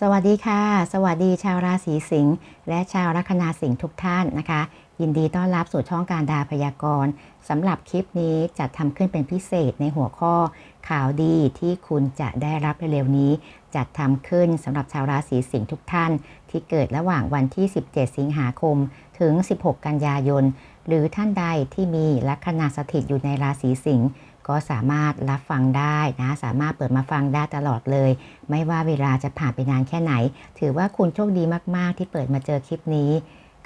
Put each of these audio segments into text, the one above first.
สวัสดีค่ะ สวัสดีชาวราศีสิงห์และชาวลัคนาสิงห์ทุกท่านนะคะ ยินดีต้อนรับสู่ช่องการดาพยากรณ์สำหรับคลิปนี้จัดทำขึ้นเป็นพิเศษในหัวข้อ ข่าวดีที่คุณจะได้รับเร็วๆนี้ จัดทำขึ้นสำหรับชาวราศีสิงห์ทุกท่าน ที่เกิดระหว่างวันที่ 17 สิงหาคม ถึง 16 กันยายน หรือท่านใดที่มีลัคนาสถิตอยู่ในราศีสิงห์ ก็สามารถรับฟังได้นะ สามารถเปิดมาฟังได้ตลอดเลย ไม่ว่าเวลาจะผ่านไปนานแค่ไหน ถือว่าคุณโชคดีมาก ๆ ที่เปิดมาเจอคลิปนี้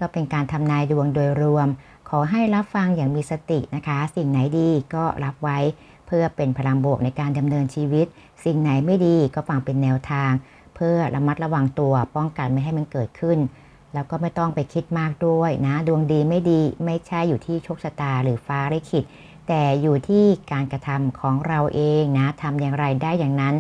ก็เป็นการทำนายดวงโดยรวม ขอให้รับฟังอย่างมีสตินะคะ สิ่งไหนดีก็รับไว้ เพื่อเป็นพลังบวกในการดำเนินชีวิต สิ่งไหนไม่ดีก็ฟังเป็นแนวทาง เพื่อระมัดระวังตัวป้องกันไม่ให้มันเกิดขึ้นแล้วก็ไม่ต้องไปคิดมากด้วยนะ ดวงดีไม่ดีไม่ใช่อยู่ที่โชคชะตาหรือฟ้าลิขิต แต่อยู่ที่การกระทำของเราเองนะทำอย่างไรได้อย่างนั้น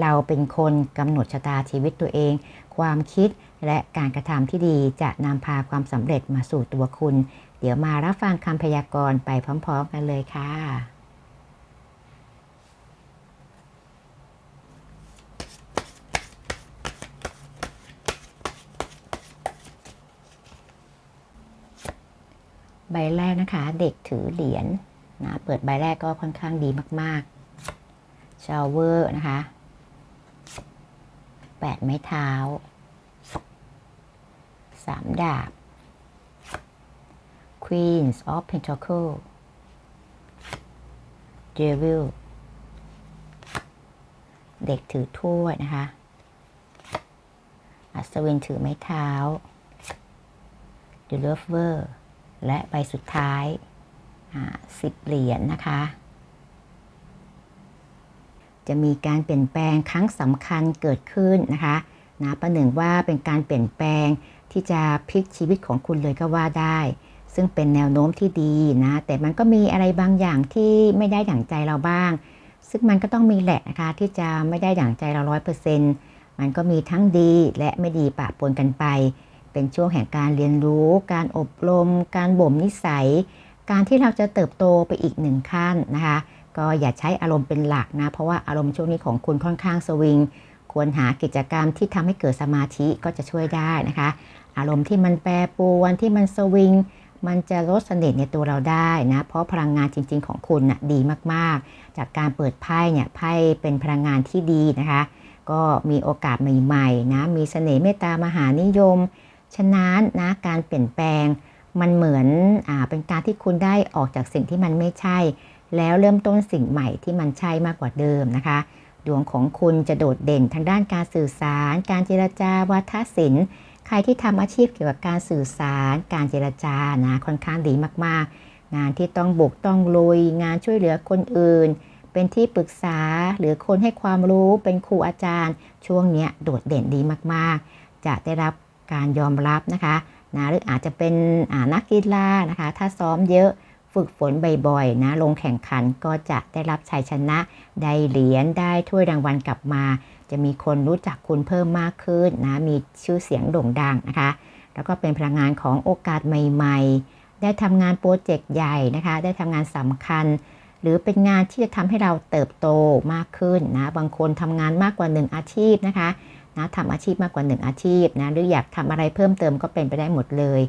เราเป็นคนกำหนดชะตาชีวิตตัวเอง ความคิดและการกระทำที่ดีจะนำพาความสำเร็จมาสู่ตัวคุณ เดี๋ยวมารับฟังคำพยากรณ์ไปพร้อม ๆ กันเลยค่ะใบแรกนะคะ เด็กถือเหรียญ นะเปิดใบแรกก็ค่อนข้างดีมากๆชาวเวอร์นะคะแปดไม้เท้าสามดาบ Queens of Pentacle Devil เด็กถือถ้วยนะคะ อัศวินถือไม้เท้า The Lover และใบสุดท้าย สิบเหรียญนนะคะ จะมีการเปลี่ยนแปลงครั้งสำคัญเกิดขึ้นนะคะนะประหนึ่งว่าเป็นการเปลี่ยนแปลงที่จะพลิกชีวิตของคุณเลยก็ว่าได้ ซึ่งเป็นแนวโน้มที่ดีนะ แต่มันก็มีอะไรบางอย่างที่ไม่ได้ดั่งใจเราบ้าง ซึ่งมันก็ต้องมีแหละนะคะที่จะไม่ได้ดั่งใจเราร้อยเปอร์เซ็นต์มันก็มีทั้งดีและไม่ดีปะปนกันไป เป็นช่วงแห่งการเรียนรู้ การอบรม การบ่มนิสัย การที่เราจะเติบโตไปอีกหนึ่งขั้นนะคะ ก็อย่าใช้อารมณ์เป็นหลักนะ เพราะว่าอารมณ์ช่วงนี้ของคุณค่อนข้างสวิง ควรหากิจกรรมที่ทำให้เกิดสมาธิก็จะช่วยได้นะคะ อารมณ์ที่มันแปรปรวนที่มันสวิง มันจะลดเสน่ห์ในตัวเราได้นะ เพราะพลังงานจริง ๆ ของคุณนะ่ะดีมากๆ จากการเปิดไพ่เนี่ยไพ่เป็นพลังงานที่ดีนะคะ ก็มีโอกาสใหม่ๆนะ มีเสน่ห์เมตตามหานิยม ฉะนั้นนะการเปลี่ยนแปลง มันเหมือนอ่าเป็นการที่คุณได้ออกจากสิ่งที่มันไม่ใช่ แล้วเริ่มต้นสิ่งใหม่ที่มันใช่มากกว่าเดิมนะคะ ดวงของคุณจะโดดเด่นทางด้านการสื่อสาร การเจรจาวัฒนศิลป์ ใครที่ทำอาชีพเกี่ยวกับการสื่อสาร การเจรจานะค่อนข้างดีมากๆ งานที่ต้องบุกต้องลุย งานช่วยเหลือคนอื่น เป็นที่ปรึกษาหรือคนให้ความรู้เป็นครูอาจารย์ ช่วงนี้โดดเด่นดีมากๆ จะได้รับการยอมรับนะคะ นะหรืออาจจะเป็นนักกีฬานะคะ ถ้าซ้อมเยอะฝึกฝนบ่อยๆนะลงแข่งขันก็จะได้รับชัยชนะ ได้เหรียญได้ถ้วยรางวัลกลับมา จะมีคนรู้จักคุณเพิ่มมากขึ้นนะมีชื่อเสียงโด่งดังนะคะ แล้วก็เป็นพลังงานของโอกาสใหม่ๆ ได้ทำงานโปรเจกต์ใหญ่นะคะ ได้ทำงานสำคัญ หรือเป็นงานที่จะทำให้เราเติบโตมากขึ้นนะบางคนทำงานมากกว่า1อาชีพนะคะ นะทำอาชีพมากกว่า 1 อาชีพนะหรืออยากทำอะไรเพิ่มเติมก็เป็นไปได้หมดเลย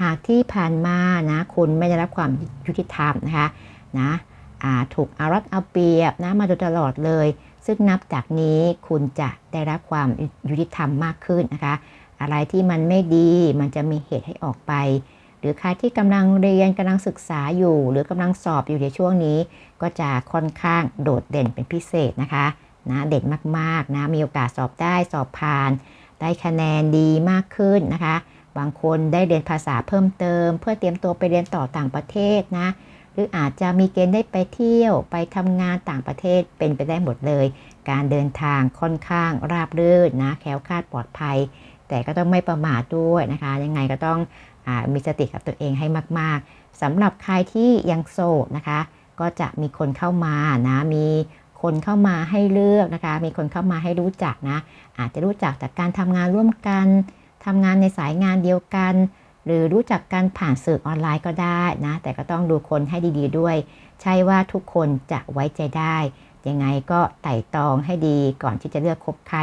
หากที่ผ่านมานะคุณไม่ได้รับความยุติธรรมนะคะนะถูกอารักเอาเปรียบนะมาโดยตลอดเลย ซึ่งนับจากนี้คุณจะได้รับความยุติธรรมมากขึ้นนะคะ อะไรที่มันไม่ดีมันจะมีเหตุให้ออกไป หรือใครที่กำลังเรียนกำลังศึกษาอยู่ หรือกำลังสอบอยู่ในช่วงนี้ ก็จะค่อนข้างโดดเด่นเป็นพิเศษนะคะ นะเด่นมากๆนะมีโอกาสสอบได้สอบผ่าน ได้คะแนนดีมากขึ้นนะคะ บางคนได้เรียนภาษาเพิ่มเติม เพื่อเตรียมตัวไปเรียนต่อต่างประเทศนะหรืออาจจะมีเกณฑ์ได้ไปเที่ยวไปทำงานต่างประเทศเป็นไปได้หมดเลย การเดินทางค่อนข้างราบรื่นนะแคล้วคลาดปลอดภัย แต่ก็ต้องไม่ประมาทด้วยนะคะ ยังไงก็ต้องอมีสติกับตัวเองให้มาก ๆสำหรับใครที่ยังโสดนะคะ ก็จะมีคนเข้ามานะมี คนเข้ามาให้เลือกนะคะ มีคนเข้ามาให้รู้จักนะ อาจจะรู้จักจากการทำงานร่วมกันทำงานในสายงานเดียวกัน หรือรู้จักกันผ่านสื่อออนไลน์ก็ได้นะ แต่ก็ต้องดูคนให้ดีๆด้วย ใช่ว่าทุกคนจะไว้ใจได้ ยังไงก็ไต่ตองให้ดีก่อนที่จะเลือกคบใคร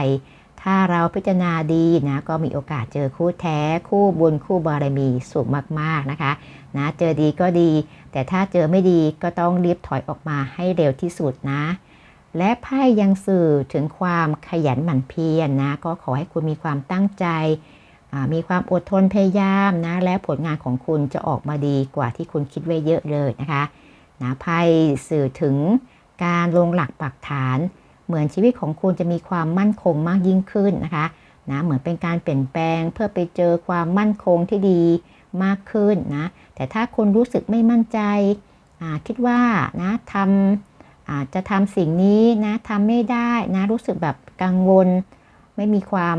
ถ้าเราพิจารณาดีนะ ก็มีโอกาสเจอคู่แท้ คู่บุญคู่บารมีสูงมากๆนะคะนะเจอดีก็ดี แต่ถ้าเจอไม่ดีก็ต้องรีบถอยออกมาให้เร็วที่สุดนะ และไพ่ยังสื่อถึงความขยันหมั่นเพียรนนะ ก็ขอให้คุณมีความตั้งใจ มีความอดทนพยายามนะ และผลงานของคุณจะออกมาดีกว่าที่คุณคิดไว้เยอะเลยนะคะนะไพ่สื่อถึงการลงหลักปักฐาน เหมือนชีวิตของคุณจะมีความมั่นคงมากยิ่งขึ้นนะคะนะเหมือนเป็นการเปลี่ยนแปลงเพื่อไปเจอความมั่นคงที่ดีมากขึ้นนะ แต่ถ้าคุณรู้สึกไม่มั่นใจ คิดว่านะทำ จะทำสิ่งนี้นะทำไม่ได้นะรู้สึกแบบกังวล ไม่มีความ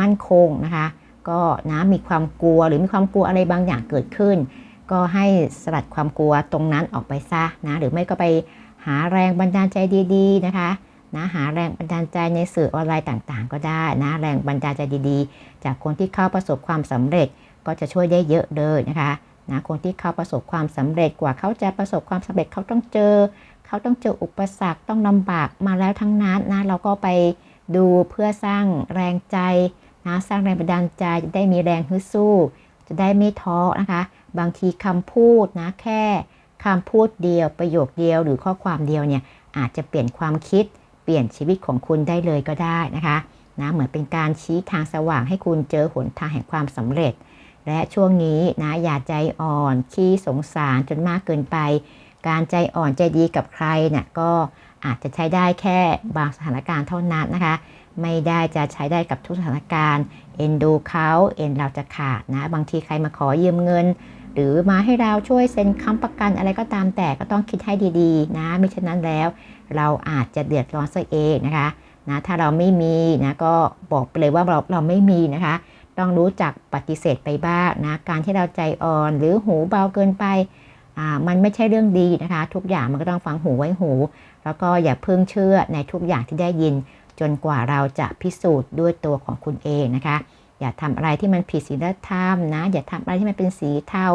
มั่นคงนะคะก็นะมีความกลัวหรือมีความกลัวอะไรบางอย่างเกิดขึ้น ก็ให้สลัดความกลัวตรงนั้นออกไปซะนะหรือไม่ก็ไปหาแรงบันดาลใจดีๆนะคะนะหาแรงบันดาลใจในสื่อออนไลน์ต่างๆ ก็ได้นะแรงบันดาลใจดีๆ จากคนที่เข้าประสบความสำเร็จก็จะช่วยได้เยอะเลยนะคะ นะคนที่เขาประสบความสำเร็จกว่าเขาจะประสบความสำเร็จเขาต้องเจอ เขาต้องเจออุปสรรคต้องลำบากมาแล้วทั้งนั้นนะเราก็ไปดูเพื่อสร้างแรงใจนะสร้างแรงบันดาลใจจะได้มีแรงฮึดสู้ จะได้ไม่ท้อนะคะ บางทีคำพูดนะแค่คำพูดเดียวประโยคเดียวหรือข้อความเดียวเนี่ยอาจจะเปลี่ยนความคิดเปลี่ยนชีวิตของคุณได้เลยก็ได้นะคะนะเหมือนเป็นการชี้ทางสว่างให้คุณเจอหนทางแห่งความสำเร็จ และช่วงนี้นะอย่าใจอ่อนขี้สงสารจนมากเกินไป การใจอ่อนใจดีกับใครเนี่ยก็อาจจะใช้ได้แค่บางสถานการณ์เท่านั้นนะคะ ไม่ได้จะใช้ได้กับทุกสถานการณ์เอ็นดูเขาเอ็นเราจะขาดนะ บางทีใครมาขอยืมเงิน หรือมาให้เราช่วยเซ็นค้ำประกันอะไรก็ตามแต่ก็ต้องคิดให้ดีๆ นะไม่เช่นนั้นแล้ว เราอาจจะเดือดร้อนซะเองนะคะนะถ้าเราไม่มีนะก็บอกไปเลยว่าเราเราไม่มีนะคะ ต้องรู้จักปฏิเสธไปบ้างนะ การที่เราใจอ่อนหรือหูเบาเกินไปอ่ามันไม่ใช่เรื่องดีนะคะ ทุกอย่างมันก็ต้องฟังหูไว้หู แล้วก็อย่าเพิ่งเชื่อในทุกอย่างที่ได้ยิน จนกว่าเราจะพิสูจน์ด้วยตัวของคุณเองนะคะ อย่าทำอะไรที่มันผิดศีลธรรมนะ อย่าทำอะไรที่มันเป็นสีเทา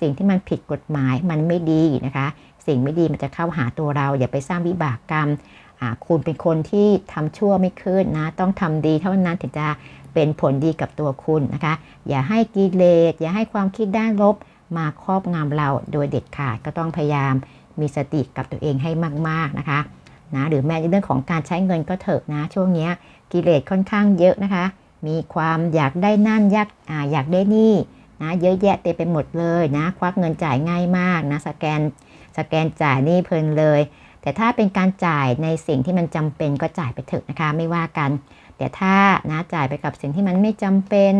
สิ่งที่มันผิดกฎหมายมันไม่ดีนะคะ สิ่งไม่ดีมันจะเข้าหาตัวเรา อย่าไปสร้างวิบากกรรม คุณเป็นคนที่ทำชั่วไม่ขึ้นนะ ต้องทำดีเท่านั้นถึงจะเป็นผลดีกับตัวคุณนะคะ อย่าให้กิเลสอย่าให้ความคิดด้านลบมาครอบงำเราโดยเด็ดขาดก็ต้องพยายามมีสติกับตัวเองให้มากๆนะคะนะหรือแม้ในเรื่องของการใช้เงินก็เถอะนะ ช่วงนี้กิเลสค่อนข้างเยอะนะคะ มีความอยากได้นั่นอยากออยากได้นี่นะเยอะแยะเต็มไปหมดเลยนะ ควักเงินจ่ายง่ายมากนะสแกนสแกนจ่ายนี่เพลินเลย แต่ถ้าเป็นการจ่ายในสิ่งที่มันจำเป็นก็จ่ายไปเถอะนะคะ ไม่ว่ากัน แต่ถ้านะจ่ายไปกับสิ่งที่มันไม่จำเป็น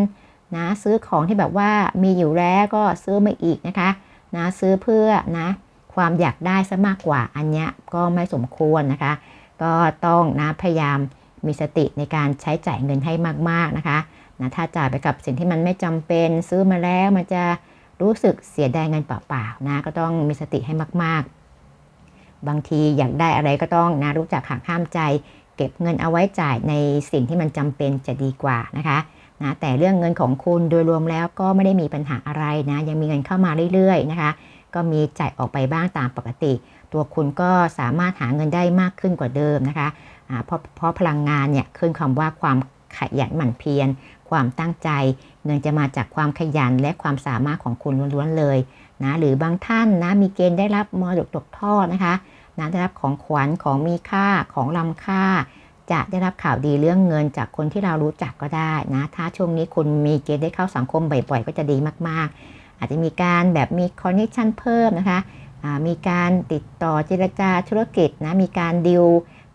นะซื้อของที่แบบว่ามีอยู่แล้วก็ซื้อมาอีกนะคะนะซื้อเพื่อนะความอยากได้ซะมากกว่าอันนี้ก็ไม่สมควรนะคะ ก็ต้องนะพยายามมีสติในการใช้จ่ายเงินให้มากๆนะคะนะถ้าจ่ายไปกับสิ่งที่มันไม่จำเป็น ซื้อมาแล้วมันจะรู้สึกเสียดายเงินเปล่าๆนะก็ต้องมีสติให้มากๆ บางทีอยากได้อะไรก็ต้องนะรู้จักหักห้ามใจ เก็บเงินเอาไว้จ่ายในสิ่งที่มันจำเป็นจะดีกว่านะคะนะแต่เรื่องเงินของคุณโดยรวมแล้วก็ไม่ได้มีปัญหาอะไรนะยังมีเงินเข้ามาเรื่อยๆนะคะ ก็มีจ่ายออกไปบ้างตามปกติ ตัวคุณก็สามารถหาเงินได้มากขึ้นกว่าเดิมนะคะเพราะเพราะพลังงานเนี่ยขึ้นคำว่าความขยันหมั่นเพียรความตั้งใจ เงินจะมาจากความขยันและความสามารถของคุณล้วนๆเลย นะหรือบางท่านนะมีเกณฑ์ได้รับมรดกตกทอดนะคะนะได้รับของขวัญของมีค่าของลำค่า จะได้รับข่าวดีเรื่องเงินจากคนที่เรารู้จักก็ได้นะถ้าช่วงนี้คุณมีเกณฑ์ได้เข้าสังคมบ่อยๆก็จะดีมากๆ อาจจะมีการแบบมีคอนเนคชันเพิ่มนะคะมีการติดต่อเจรจาธุรกิจนะมีการดิว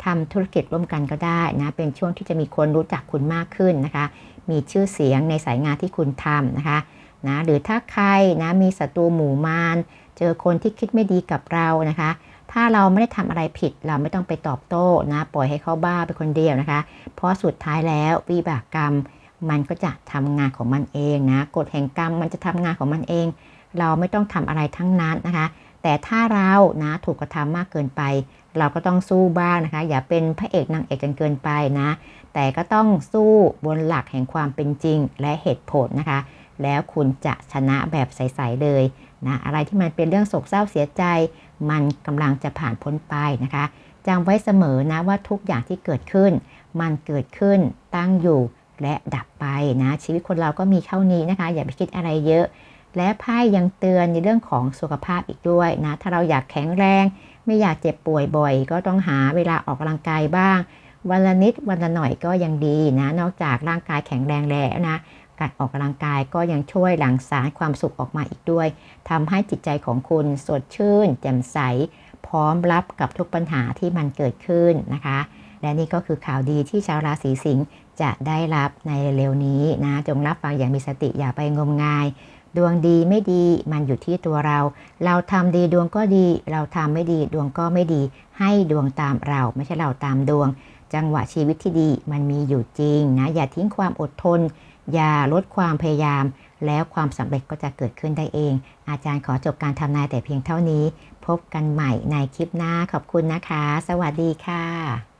ทำธุรกิจร่วมกันก็ได้นะเป็นช่วงที่จะมีคนรู้จักคุณมากขึ้นนะคะ มีชื่อเสียงในสายงานที่คุณทำนะคะ นะหรือถ้าใครนะมีศัตรูหมู่มารเจอคนที่คิดไม่ดีกับเรานะคะ ถ้าเราไม่ได้ทำอะไรผิดเราไม่ต้องไปตอบโต้นะ ปล่อยให้เขาบ้าไปคนเดียวนะคะ เพราะสุดท้ายแล้ววิบากกรรมมันก็จะทำงานของมันเองนะกฎแห่งกรรมมันจะทำงานของมันเอง เราไม่ต้องทำอะไรทั้งนั้นนะคะ แต่ถ้าเรานะถูกกระทำมากเกินไป เราก็ต้องสู้บ้างนะคะ อย่าเป็นพระเอกนางเอกจนเกินไปนะ แต่ก็ต้องสู้บนหลักแห่งความเป็นจริงและเหตุผลนะคะ แล้วคุณจะชนะแบบใสๆเลยนะอะไรที่มันเป็นเรื่องโศกเศร้าเสียใจ มันกำลังจะผ่านพ้นไปนะคะจำไว้เสมอนะว่าทุกอย่างที่เกิดขึ้น มันเกิดขึ้นตั้งอยู่และดับไปนะชีวิตคนเราก็มีเท่านี้นะคะ อย่าไปคิดอะไรเยอะ และไพ่ยังเตือนในเรื่องของสุขภาพอีกด้วยนะถ้าเราอยากแข็งแรง ไม่อยากเจ็บป่วยบ่อย ก็ต้องหาเวลาออกกำลังกายบ้าง วันละนิดวันละหน่อยก็ยังดีนะนอกจากร่างกายแข็งแรงแล้วนะ การออกกำลังกายก็ยังช่วยหลั่งสารความสุขออกมาอีกด้วยทำให้จิตใจของคุณสดชื่น แจ่มใส พร้อมรับกับทุกปัญหาที่มันเกิดขึ้นนะคะ และนี่ก็คือข่าวดีที่ชาวราศีสิงห์จะได้รับในเร็วนี้นะจงรับฟังอย่างมีสติอย่าไปงมงาย ดวงดีไม่ดีมันอยู่ที่ตัวเรา เราทำดีดวงก็ดี เราทำไม่ดีดวงก็ไม่ดี ให้ดวงตามเราไม่ใช่เราตามดวง จังหวะชีวิตที่ดีมันมีอยู่จริงนะอย่าทิ้งความอดทน อย่าลดความพยายาม แล้วความสำเร็จก็จะเกิดขึ้นได้เอง อาจารย์ขอจบการทำนายแต่เพียงเท่านี้ พบกันใหม่ในคลิปหน้าขอบคุณนะคะ สวัสดีค่ะ